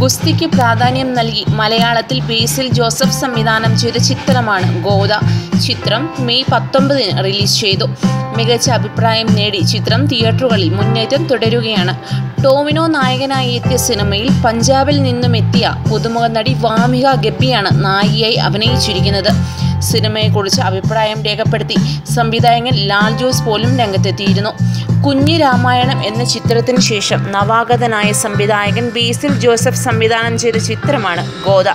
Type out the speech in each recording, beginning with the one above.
ഗുസ്തിക്ക് പ്രാധാന്യം നൽകി മലയാളത്തിൽ ബേസിൽ ജോസഫ് സംവിധാനം ചെയ്ത ചിത്രമാണ് ഗോദ. ചിത്രം മെയ് പത്തൊമ്പതിന് റിലീസ് ചെയ്തു. മികച്ച അഭിപ്രായം നേടി ചിത്രം തിയേറ്ററുകളിൽ മുന്നേറ്റം തുടരുകയാണ്. ടോമിനോ നായകനായി എത്തിയ സിനിമയിൽ പഞ്ചാബിൽ നിന്നും എത്തിയ പുതുമുഖ നടി വാമിക ഗബ്ബിയാണ് നായികയായി അഭിനയിച്ചിരിക്കുന്നത്. സിനിമയെക്കുറിച്ച് അഭിപ്രായം രേഖപ്പെടുത്തി. സംവിധായകൻ ലാൽ ജോസ് പോലും രംഗത്തെത്തിയിരുന്നു. കുഞ്ഞി രാമായണം എന്ന ചിത്രത്തിന് ശേഷം നവാഗതനായ സംവിധായകൻ ബേസിൽ ജോസഫ് സംവിധാനം ചെയ്ത ചിത്രമാണ് ഗോദ.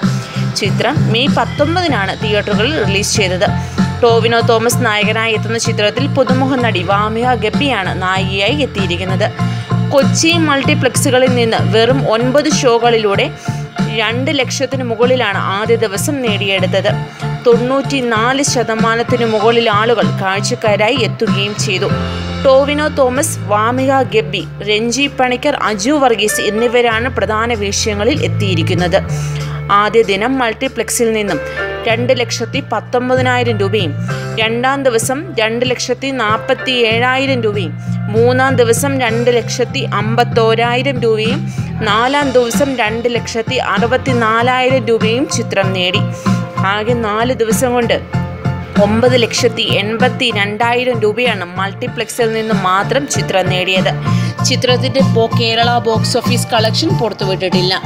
ചിത്രം മെയ് പത്തൊമ്പതിനാണ് തിയേറ്ററുകളിൽ റിലീസ് ചെയ്തത്. ടോവിനോ തോമസ് നായകനായി എത്തുന്ന ചിത്രത്തിൽ പുതുമുഖ നടി വാമിക ഗബിയാണ് നായികയായി എത്തിയിരിക്കുന്നത്. കൊച്ചി മൾട്ടിപ്ലക്സുകളിൽ നിന്ന് വെറും ഒൻപത് ഷോകളിലൂടെ രണ്ട് ലക്ഷത്തിന് മുകളിലാണ് ആദ്യ ദിവസം നേടിയെടുത്തത്. തൊണ്ണൂറ്റി നാല് ശതമാനത്തിന് മുകളിൽ ആളുകൾ കാഴ്ചക്കാരായി എത്തുകയും ചെയ്തു. ടോവിനോ തോമസ് വാമിക ഗബ്ബി രഞ്ജി പണിക്കർ അജു വർഗീസ് എന്നിവരാണ് പ്രധാന വേഷ്യങ്ങളിൽ എത്തിയിരിക്കുന്നത്. ആദ്യ ദിനം മൾട്ടിപ്ലക്സിൽ നിന്നും രണ്ട് ലക്ഷത്തി പത്തൊമ്പതിനായിരം രൂപയും രണ്ടാം ദിവസം രണ്ട് ലക്ഷത്തി നാൽപ്പത്തി ഏഴായിരം രൂപയും മൂന്നാം ദിവസം രണ്ട് ലക്ഷത്തി അമ്പത്തോരായിരം രൂപയും നാലാം ദിവസം രണ്ട് ലക്ഷത്തി അറുപത്തി നാലായിരം രൂപയും ചിത്രം നേടി. ആകെ നാല് ദിവസം കൊണ്ട് ഒമ്പത് ലക്ഷത്തി എൺപത്തി രണ്ടായിരം രൂപയാണ് മൾട്ടിപ്ലക്സിൽ നിന്ന് മാത്രം ചിത്രം നേടിയത്. ചിത്രത്തിന്റെ പോ കേരള ബോക്സ് ഓഫീസ് കളക്ഷൻ പുറത്തുവിട്ടിട്ടില്ല.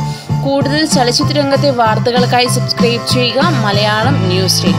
കൂടുതൽ ചലച്ചിത്ര രംഗത്തെ വാർത്തകൾക്കായി സബ്സ്ക്രൈബ് ചെയ്യുക മലയാളം ന്യൂസ് ഡേ